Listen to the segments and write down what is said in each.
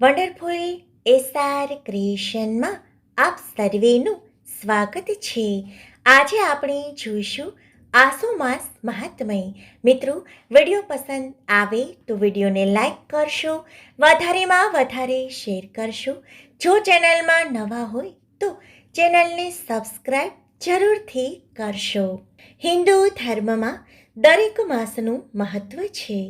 Wonderful SR ક્રિએશનમાં આપ સર્વેનું સ્વાગત છે. આજે આપણે જોઈશું આસો માસ મહાત્મય. મિત્રો, વીડિયો પસંદ આવે તો વિડીયોને લાઈક કરશો, વધારેમાં વધારે શેર કરશો. જો ચેનલમાં નવા હોય તો ચેનલને સબસ્ક્રાઈબ જરૂરથી કરશો. હિન્દુ ધર્મમાં દરેક માસનું મહત્વ છે.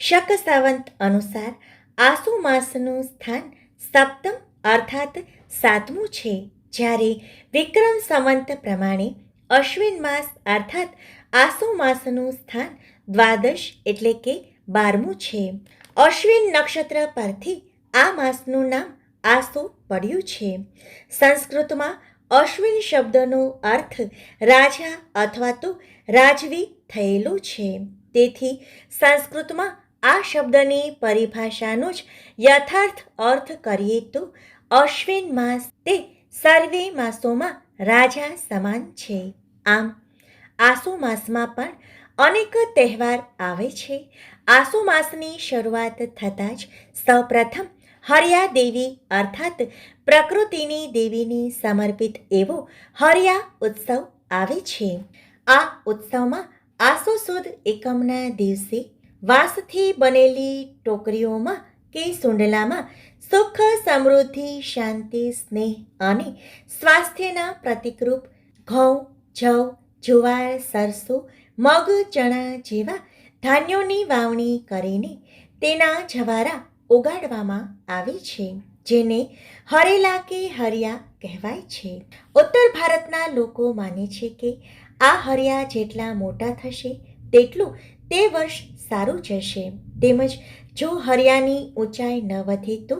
શક સાવંત અનુસાર આસુ માસનું સ્થાન સપ્તમ અર્થાત સાતમું છે, જ્યારે વિક્રમ સંવંત પ્રમાણે અશ્વિન માસ અર્થાત આસો માસનું સ્થાન દ્વાદશ એટલે કે બારમું છે. અશ્વિન નક્ષત્ર પરથી આ માસનું નામ આસો પડ્યું છે. સંસ્કૃતમાં અશ્વિન શબ્દનો અર્થ રાજા અથવા તો રાજવી થયેલો છે. તેથી સંસ્કૃતમાં આ શબ્દની પરિભાષાનો જ યથાર્થ અર્થ કરીએ તો અશ્વિન માસ તે સર્વે માસોમાં રાજા સમાન છે. આમ, આસો માસમાં પણ અનેક તહેવાર આવે છે. આસો માસની શરૂઆત થતાં જ સૌપ્રથમ હરિયા દેવી અર્થાત પ્રકૃતિની દેવીને સમર્પિત એવો હરિયા ઉત્સવ આવે છે. આ ઉત્સવમાં આસો સુદ એકમના દિવસે વાંસથી બનેલી ટોકરીઓમાં કે સુંડલામાં સુખ, સમૃદ્ધિ, શાંતિ, સ્નેહ અને સ્વાસ્થ્યના પ્રતિકરૂપ ઘઉં, જવ, જુવાર, સરસો, મગ, ચણા જેવા ધાન્યોની વાવણી કરીને તેના જવારા ઉગાડવામાં આવે છે, જેને હરેલા કે હરિયા કહેવાય છે. ઉત્તર ભારતના લોકો માને છે કે આ હરિયા જેટલા મોટા થશે, તેટલું તે વર્ષ સારું જશે. તેમજ જો હરિયાની ઊંચાઈ ન વધે તો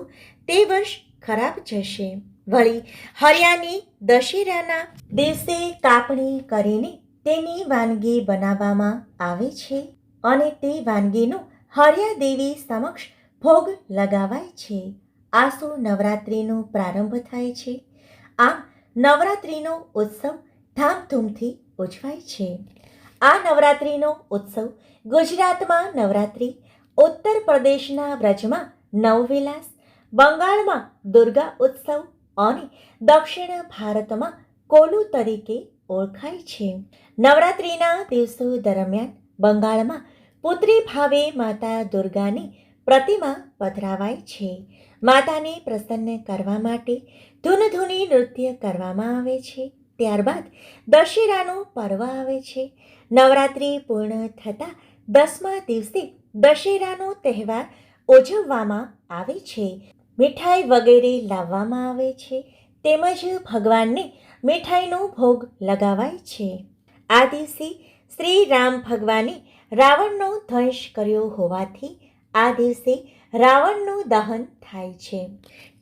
તે વર્ષ ખરાબ જશે. વળી હરિયાની દશેરાના દિવસે કાપણી કરીને તેની વાનગી બનાવવામાં આવે છે અને તે વાનગીનો હરિયા દેવી સમક્ષ ભોગ લગાવાય છે. આસો નવરાત્રિનો પ્રારંભ થાય છે. આમ નવરાત્રિનો ઉત્સવ ધામધૂમથી ઉજવાય છે. આ નવરાત્રિનો ઉત્સવ ગુજરાતમાં નવરાત્રિ, ઉત્તર પ્રદેશના વ્રજમાં નવવિલાસ, બંગાળમાં દુર્ગા ઉત્સવ અને દક્ષિણ ભારતમાં કોલુ તરીકે ઓળખાય છે. નવરાત્રિના દિવસો દરમિયાન બંગાળમાં પુત્રી ભાવે માતા દુર્ગાની પ્રતિમા પધરાવાય છે. માતાને પ્રસન્ન કરવા માટે ધૂનધૂની નૃત્ય કરવામાં આવે છે. ત્યારબાદ દશેરાનો પર્વ આવે છે. નવરાત્રિ પૂર્ણ થતાં દસમા દિવસે દશેરાનો તહેવાર ઉજવવામાં આવે છે. મીઠાઈ વગેરે લાવવામાં આવે છે. તેમજ ભગવાનને મીઠાઈનો ભોગ લગાવાય છે. આ દિવસે શ્રી રામ ભગવાને રાવણનો ધંશ કર્યો હોવાથી આ દિવસે રાવણનું દહન થાય છે.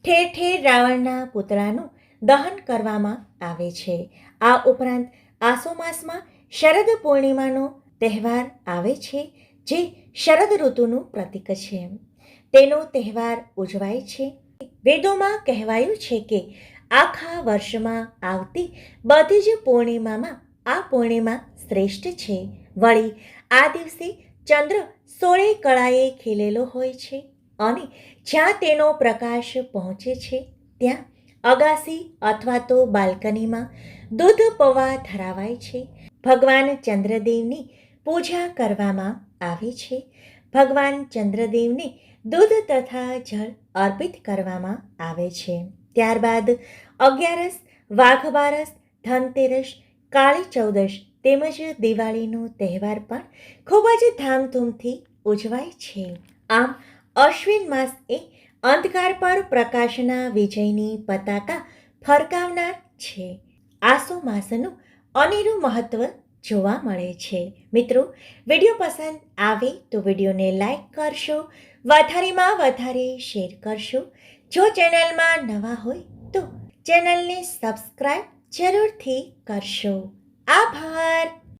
ઠેર ઠેર રાવણના પુતળાનું દહન કરવામાં આવે છે. આ ઉપરાંત આસો માસમાં શરદ પૂર્ણિમાનો તહેવાર આવે છે, જે શરદ ઋતુનું પ્રતીક છે. તેનો તહેવાર ઉજવાય છે. વેદોમાં કહેવાયું છે કે આખા વર્ષમાં આવતી બધી જ પૂર્ણિમામાં આ પૂર્ણિમા શ્રેષ્ઠ છે. વળી આ દિવસે ચંદ્ર સોળે કળાએ ખીલેલો હોય છે અને જ્યાં તેનો પ્રકાશ પહોંચે છે, ત્યાં અગાસી અથવા તો બાલ્કનીમાં દૂધ પૌવા ધરાવાય છે. ભગવાન ચંદ્રદેવની પૂજા કરવામાં આવે છે. ભગવાન ચંદ્રદેવને દૂધ તથા જળ અર્પિત કરવામાં આવે છે. ત્યારબાદ અગિયારસ વાઘ બારસ ધનતેરસ, કાળી ચૌદશ તેમજ દિવાળીનો તહેવાર પણ ખૂબ જ ધામધૂમથી ઉજવાય છે. આમ અશ્વિન માસ એ અંધકાર પર પ્રકાશના વિજયની પતાકા ફરકાવનાર છે. આસો માસનું અનેરું મહત્ત્વ જોવા મળે છે. મિત્રો, વીડિયો પસંદ આવે તો વિડીયોને લાઈક કરશો, વધારેમાં વધારે શેર કરશો. જો ચેનલમાં નવા હોય તો ચેનલને સબસ્ક્રાઈબ જરૂરથી કરશો. આભાર!